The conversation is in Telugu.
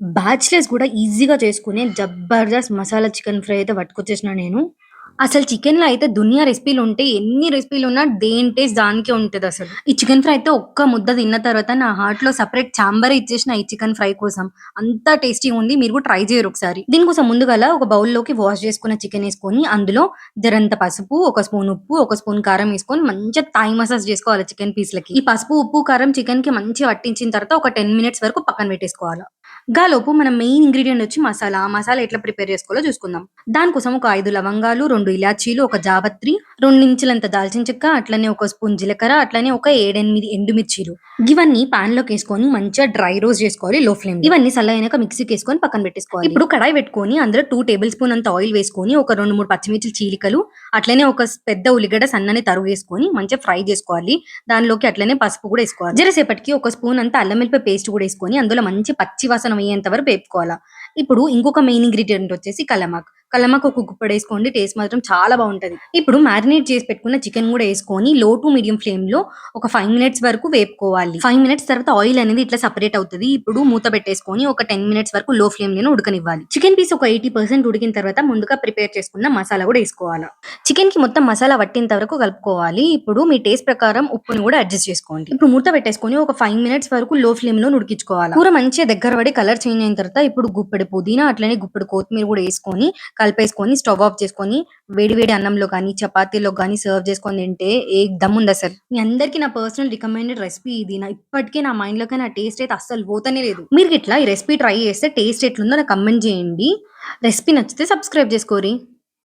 బ్యాచ్‌లర్స్ కూడా ఈజీగా చేసుకునే జబర్దస్త్ మసాలా చికెన్ ఫ్రై అయితే పట్టుకొచ్చేసిన నేను. అసలు చికెన్‌లో అయితే దునియా రెసిపీలుంటాయి. ఎన్ని రెసిపీలున్నా దేని టేస్ట్ దానికే ఉంటదసలు. ఈ చికెన్ ఫ్రై అయితే ఒక్క ముద్ద తిన్న తర్వాత నా హార్ట్‌లో సెపరేట్ చాంబరే ఇచ్చేసిన ఈ చికెన్ ఫ్రై కోసం. అంత టేస్టీగా ఉంది. మీరు కూడా ట్రై చేయరు ఒకసారి. దీనికోసం ముందుగాల ఒక బౌల్‌లోకి వాష్ చేసుకున్న చికెన్ ఏసుకొని, అందులో జరంత పసుపు, ఒక స్పూన్ ఉప్పు, ఒక స్పూన్ కారం ఏసుకొని మంచిగా థాయ్ మసాజ్ చేసుకోవాలి చికెన్ పీస్‌లకి. ఈ పసుపు, ఉప్పు, కారం చికెన్‌కి మంచిగా పట్టించిన తర్వాత ఒక 10 మినిట్స్ వరకు పక్కన పెట్టేసుకోవాల. గాలోపు మన మెయిన్ ఇంగ్రీడియంట్ వచ్చి మసాలా. ఆ మసాలా ఎట్లా ప్రిపేర్ చేసుకోవాలో చూసుకుందాం. దానికోసం ఒక ఐదు లవంగాలు, రెండు ఇలాచీలు, ఒక జాపత్రి, రెండు ఇంచులంత దాల్చిన చెక్క, అట్లనే ఒక స్పూన్ జీలకర్ర, అట్లనే ఒక ఏడెనిమిది ఎండుమిర్చీలు ఇవన్నీ పాన్లోకి వేసుకొని మంచిగా డ్రై రోస్ట్ చేసుకోవాలి లో ఫ్లేమ్ ఇవన్నీ సల్లైనాక మిక్సీకి వేసుకొని పక్కన పెట్టేసుకోవాలి. ఇప్పుడు కడాయి పెట్టుకొని అందులో టూ టేబుల్ స్పూన్ అంత ఆయిల్ వేసుకొని, ఒక 2, 3 పచ్చిమిర్చి చీలికలు, అట్లనే ఒక పెద్ద ఉల్లిగడ్డ సన్నని తరుగేసుకొని మంచిగా ఫ్రై చేసుకోవాలి. దానిలోకి అట్లనే పసుపు కూడా వేసుకోవాలి జరసేపటికి ఒక స్పూన్ అంత అల్లం పేస్ట్ కూడా వేసుకొని అందులో మంచి పచ్చి వాసన అయ్యేంత వరకు వేపుకోవాలా. ఇప్పుడు ఇంకొక మెయిన్ ఇంగ్రీడియంట్ వచ్చేసి కలమాక్ కల్లమాకు ఒక గుప్పెడేసుకోండి. టేస్ట్ మాత్రం చాలా బాగుంటుంది ఇప్పుడు మ్యారినేట్ చేసి పెట్టుకున్న చికెన్ కూడా వేసుకొని లో టు మీడియం ఫ్లేమ్‌లో ఒక ఫైవ్ మినిట్స్ వరకు వేపుకోవాలి. ఫైవ్ మినిట్స్ తర్వాత ఆయిల్ అనేది ఇట్లా సపరేట్ అవుతుంది ఇప్పుడు మూత పెట్టేసుకొని ఒక 10 మినిట్స్ వరకు లో ఫ్లేమ్లో ఉడకనివ్వాలి. చికెన్ పీస్ ఒక 80% ఉడికిన తర్వాత ముందుగా ప్రిపేర్ చేసుకున్న మసాలా కూడా వేసుకోవాలి చికెన్కి మొత్తం మసాలా పట్టేంత వరకు కలుపుకోవాలి. ఇప్పుడు మీ టేస్ట్ ప్రకారం ఉప్పుని కూడా అడ్జస్ట్ చేసుకోండి. ఇప్పుడు మూత పెట్టేసుకొని ఒక ఫైవ్ మినిట్స్ వరకు లో ఫ్లేమ్లో ఉడికించుకోవాలి కూర మంచిగా దగ్గర పడి కలర్ చేంజ్ అయిన తర్వాత ఇప్పుడు గుప్పెడు పుదీనా అట్లనే గుప్పెడు కొత్తిమీర కూడా వేసుకొని కలిపేసుకొని స్టవ్ ఆఫ్ చేసుకొని వేడి వేడి అన్నంలో కానీ చపాతీలో కానీ సర్వ్ చేసుకొని తింటే ఏ ఏక్దమ్ అసలు మీ అందరికీ నా పర్సనల్ రికమెండెడ్ రెసిపీ ఇది. నా ఇప్పటికే నా మైండ్‌లోకి నా టేస్ట్ అయితే అస్సలు పోతనే లేదు. మీరు ఇట్లా ఈ రెసిపీ ట్రై చేస్తే టేస్ట్ ఎట్లుందో నాకు కమెంట్ చేయండి. రెసిపీ నచ్చితే సబ్స్క్రైబ్ చేసుకోరి.